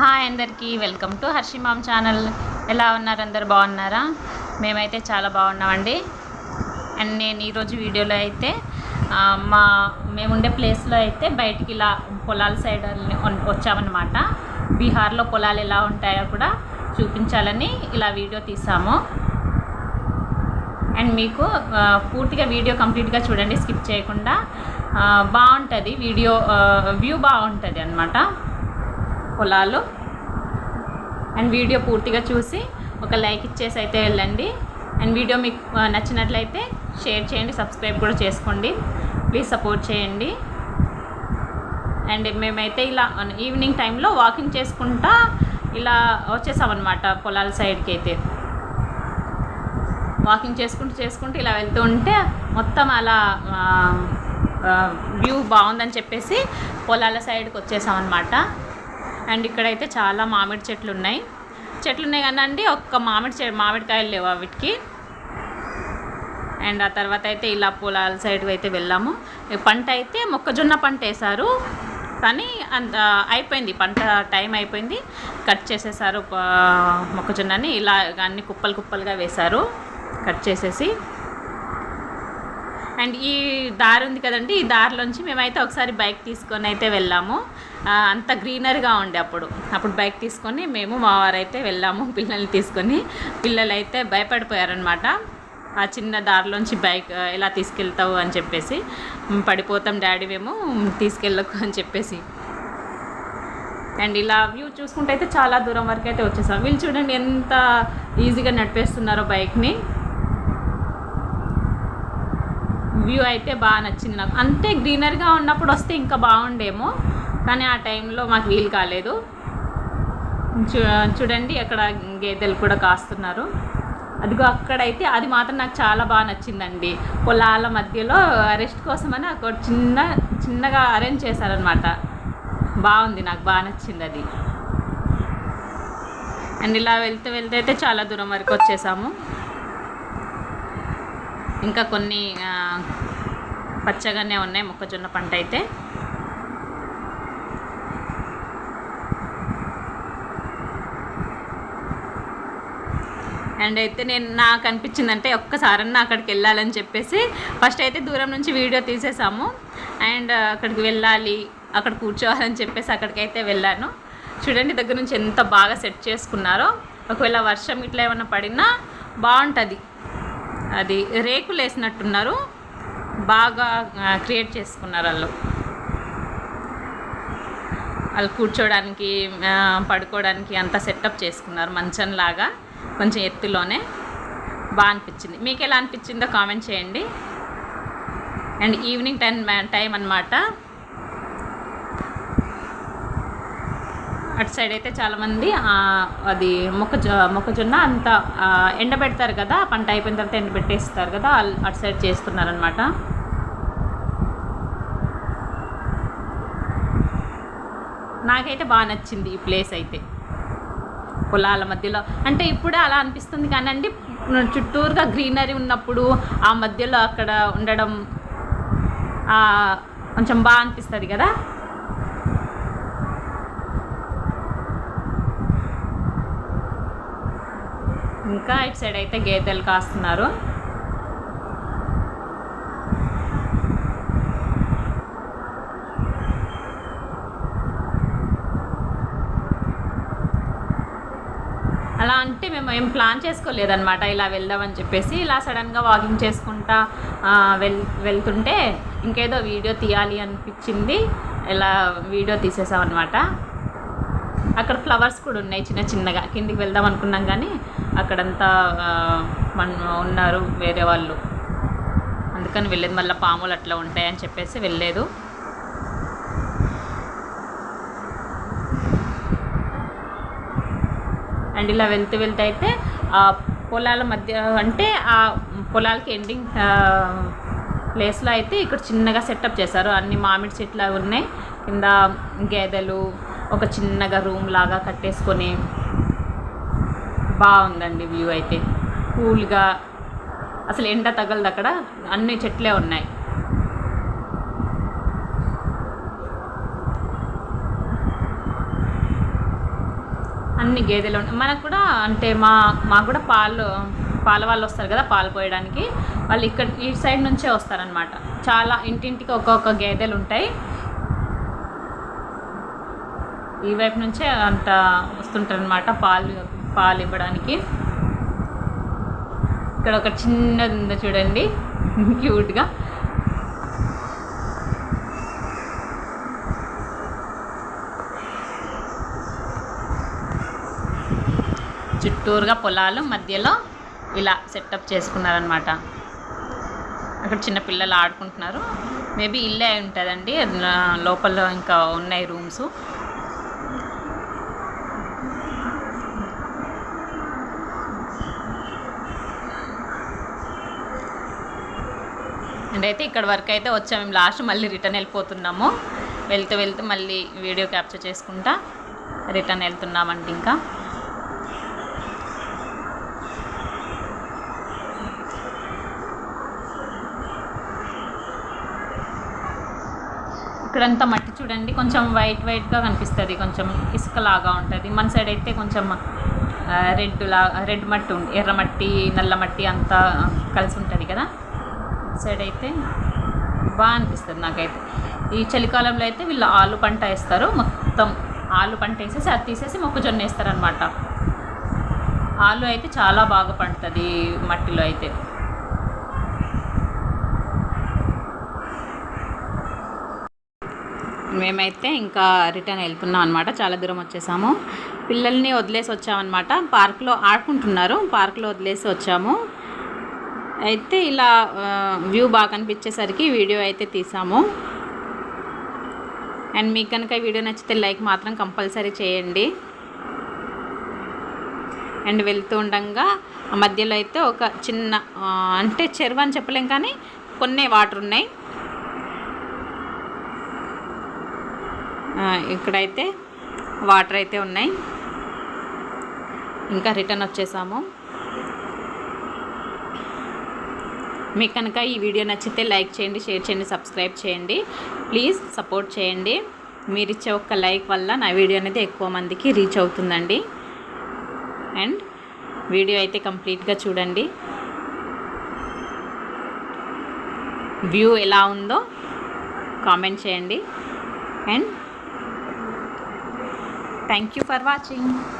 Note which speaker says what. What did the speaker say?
Speaker 1: hi అందరికీ welcome to Harshi mom channel ఎలా ఉన్నారు అందరు బాగున్నారా మేమైతే చాలా బాగున్నామండి అండ్ నేను ఈరోజు వీడియోలో అయితే మా మేముండే ప్లేస్లో అయితే బయటికి ఇలా పొలాల సైడ్ వచ్చామన్నమాట బీహార్లో పొలాలు ఎలా ఉంటాయో కూడా చూపించాలని ఇలా వీడియో తీసాము అండ్ మీకు పూర్తిగా వీడియో కంప్లీట్గా చూడండి స్కిప్ చేయకుండా బాగుంటుంది వీడియో వ్యూ బాగుంటుంది అనమాట పొలాలు అండ్ వీడియో పూర్తిగా చూసి ఒక లైక్ ఇచ్చేసి అయితే వెళ్ళండి అండ్ వీడియో మీకు నచ్చినట్లయితే షేర్ చేయండి సబ్స్క్రైబ్ కూడా చేసుకోండి ప్లీజ్ సపోర్ట్ చేయండి అండ్ మేమైతే ఇలా ఈవినింగ్ టైంలో వాకింగ్ చేసుకుంటా ఇలా వచ్చేసామన్నమాట పొలాల సైడ్కి అయితే వాకింగ్ చేసుకుంటూ చేసుకుంటూ ఇలా వెళ్తూ ఉంటే మొత్తం అలా వ్యూ బాగుందని చెప్పేసి పొలాల సైడ్కి వచ్చేసామన్నమాట అండ్ ఇక్కడైతే చాలా మామిడి చెట్లు ఉన్నాయి చెట్లు ఉన్నాయి అండి ఒక్క మామిడి చె మామిడికాయలు లేవు వాటికి అండ్ ఆ తర్వాత అయితే ఇలా పొలాల సైడ్ అయితే వెళ్ళాము పంట అయితే మొక్కజొన్న పంట వేశారు కానీ అంత అయిపోయింది పంట టైం అయిపోయింది కట్ చేసేసారు మొక్కజొన్నని ఇలా అన్ని కుప్పలు కుప్పలుగా వేశారు కట్ చేసేసి అండ్ ఈ దారి ఉంది కదండి ఈ దారిలోంచి మేమైతే ఒకసారి బైక్ తీసుకొని అయితే వెళ్ళాము అంత గ్రీనర్గా ఉండే అప్పుడు అప్పుడు బైక్ తీసుకొని మేము మా అయితే వెళ్ళాము పిల్లల్ని తీసుకొని పిల్లలు అయితే భయపడిపోయారనమాట ఆ చిన్న దారిలోంచి బైక్ ఎలా తీసుకెళ్తావు అని చెప్పేసి పడిపోతాం డాడీ మేము తీసుకెళ్ళకు అని చెప్పేసి అండ్ ఇలా వ్యూ చూసుకుంటే అయితే చాలా దూరం వరకు అయితే వచ్చేసాం వీళ్ళు చూడండి ఎంత ఈజీగా నడిపేస్తున్నారో బైక్ని వ్యూ అయితే బాగా నచ్చింది నాకు అంతే గ్రీనరీగా ఉన్నప్పుడు వస్తే ఇంకా బాగుండేమో కానీ ఆ టైంలో మాకు వీలు కాలేదు చూడండి అక్కడ గేదెలు కూడా కాస్తున్నారు అదిగో అక్కడైతే అది మాత్రం నాకు చాలా బాగా నచ్చిందండి పొలాల మధ్యలో రెస్ట్ కోసమని ఒక చిన్న చిన్నగా అరేంజ్ చేశారనమాట బాగుంది నాకు బాగా నచ్చింది అది అండ్ ఇలా వెళ్తూ వెళ్తే అయితే చాలా దూరం వరకు వచ్చేసాము ఇంకా కొన్ని పచ్చగానే ఉన్నాయి మొక్కజొన్న పంట అయితే అండ్ అయితే నేను నాకు అనిపించిందంటే ఒక్కసారన్నా అక్కడికి వెళ్ళాలని చెప్పేసి ఫస్ట్ అయితే దూరం నుంచి వీడియో తీసేసాము అండ్ అక్కడికి వెళ్ళాలి అక్కడ కూర్చోవాలని చెప్పేసి అక్కడికైతే వెళ్ళాను చూడండి దగ్గర నుంచి ఎంత బాగా సెట్ చేసుకున్నారో ఒకవేళ వర్షం ఇట్లా ఏమైనా పడినా బాగుంటుంది అది రేకులు వేసినట్టున్నారు బాగా క్రియేట్ చేసుకున్నారు వాళ్ళు వాళ్ళు కూర్చోడానికి పడుకోవడానికి అంతా సెటప్ చేసుకున్నారు మంచంలాగా కొంచెం ఎత్తులోనే బాగా అనిపించింది మీకు ఎలా అనిపించిందో కామెంట్ చేయండి అండ్ ఈవినింగ్ టైం టైం అనమాట అటు సైడ్ అయితే చాలామంది అది మొక్కజొ మొక్కజొన్న అంత ఎండబెడతారు కదా పంట అయిపోయిన తర్వాత ఎండబెట్టేస్తారు కదా అటు సైడ్ చేస్తున్నారనమాట నాకైతే బాగా నచ్చింది ఈ ప్లేస్ అయితే పొలాల మధ్యలో అంటే ఇప్పుడే అలా అనిపిస్తుంది కానీ అండి చుట్టూరుగా గ్రీనరీ ఉన్నప్పుడు ఆ మధ్యలో అక్కడ ఉండడం కొంచెం బాగా అనిపిస్తుంది కదా ఇంకా ఇటు సైడ్ అయితే గేదెలు కాస్తున్నారు అలా అంటే మేము ఏం ప్లాన్ చేసుకోలేదన్నమాట ఇలా వెళ్దామని చెప్పేసి ఇలా సడన్గా వాకింగ్ చేసుకుంటా వెళ్ వెళ్తుంటే ఇంకేదో వీడియో తీయాలి అనిపించింది ఇలా వీడియో తీసేసాం అనమాట అక్కడ ఫ్లవర్స్ కూడా ఉన్నాయి చిన్న చిన్నగా కిందికి వెళ్దాం అనుకున్నాం కానీ అక్కడంతా మన ఉన్నారు వేరే వాళ్ళు అందుకని వెళ్ళేది మళ్ళీ పాములు అట్లా ఉంటాయని చెప్పేసి వెళ్ళలేదు అండ్ ఇలా వెళ్తూ వెళ్తూ అయితే ఆ పొలాల మధ్య అంటే ఆ పొలాలకి ఎండింగ్ ప్లేస్లో అయితే ఇక్కడ చిన్నగా సెటప్ చేశారు అన్ని మామిడి చెట్లు ఉన్నాయి కింద గేదెలు ఒక చిన్నగా రూమ్ లాగా కట్టేసుకొని బాగుందండి వ్యూ అయితే కూల్గా అసలు ఎండ తగలదు అక్కడ అన్ని చెట్లే ఉన్నాయి అన్ని గేదెలు ఉన్నాయి మనకు కూడా అంటే మా మాకు కూడా పాలు పాల వాళ్ళు వస్తారు కదా పాలు పోయడానికి వాళ్ళు ఇక్కడ ఈ సైడ్ నుంచే వస్తారనమాట చాలా ఇంటింటికి ఒక్కొక్క గేదెలు ఉంటాయి ఈ వైపు నుంచే అంత వస్తుంటారనమాట పాలు పాలు ఇవ్వడానికి ఇక్కడ ఒక చిన్నది ఉందో చూడండి క్యూట్గా చుట్టూరుగా పొలాలు మధ్యలో ఇలా సెటప్ చేసుకున్నారనమాట అక్కడ చిన్న పిల్లలు ఆడుకుంటున్నారు మేబీ ఇల్లే ఉంటుందండి లోపల ఇంకా ఉన్నాయి రూమ్స్ అండ్ అయితే ఇక్కడ వరకు అయితే వచ్చాము మేము లాస్ట్ మళ్ళీ రిటర్న్ వెళ్ళిపోతున్నాము వెళ్తూ వెళ్తూ మళ్ళీ వీడియో క్యాప్చర్ చేసుకుంటా రిటర్న్ వెళ్తున్నామండి ఇంకా ఇక్కడంతా మట్టి చూడండి కొంచెం వైట్ వైట్గా కనిపిస్తుంది కొంచెం ఇసుకలాగా ఉంటుంది మన సైడ్ అయితే కొంచెం రెడ్ లా రెడ్ మట్టి ఎర్ర మట్టి నల్ల మట్టి అంతా కలిసి ఉంటుంది కదా సైడ్ అయితే బాగా అనిపిస్తుంది నాకైతే ఈ చలికాలంలో అయితే వీళ్ళు ఆలు పంట వేస్తారు మొత్తం ఆలు పంట వేసేసి అది తీసేసి మొక్కజొన్న వేస్తారనమాట ఆలు అయితే చాలా బాగా పండుతుంది మట్టిలో అయితే మేమైతే ఇంకా రిటర్న్ వెళ్తున్నాం అనమాట చాలా దూరం వచ్చేసాము పిల్లల్ని వదిలేసి వచ్చామన్నమాట పార్క్లో ఆడుకుంటున్నారు పార్క్లో వదిలేసి వచ్చాము అయితే ఇలా వ్యూ బాగా కనిపించేసరికి వీడియో అయితే తీసాము అండ్ మీకు కనుక వీడియో నచ్చితే లైక్ మాత్రం కంపల్సరీ చేయండి అండ్ వెళ్తూ ఉండగా మధ్యలో అయితే ఒక చిన్న అంటే చెరువు అని చెప్పలేం కానీ కొన్ని వాటర్ ఉన్నాయి ఇక్కడైతే వాటర్ అయితే ఉన్నాయి ఇంకా రిటర్న్ వచ్చేసాము మీకు కనుక ఈ వీడియో నచ్చితే లైక్ చేయండి షేర్ చేయండి సబ్స్క్రైబ్ చేయండి ప్లీజ్ సపోర్ట్ చేయండి మీరు ఇచ్చే ఒక్క లైక్ వల్ల నా వీడియో అనేది ఎక్కువ మందికి రీచ్ అవుతుందండి అండ్ వీడియో అయితే కంప్లీట్గా చూడండి వ్యూ ఎలా ఉందో కామెంట్ చేయండి and thank you for watching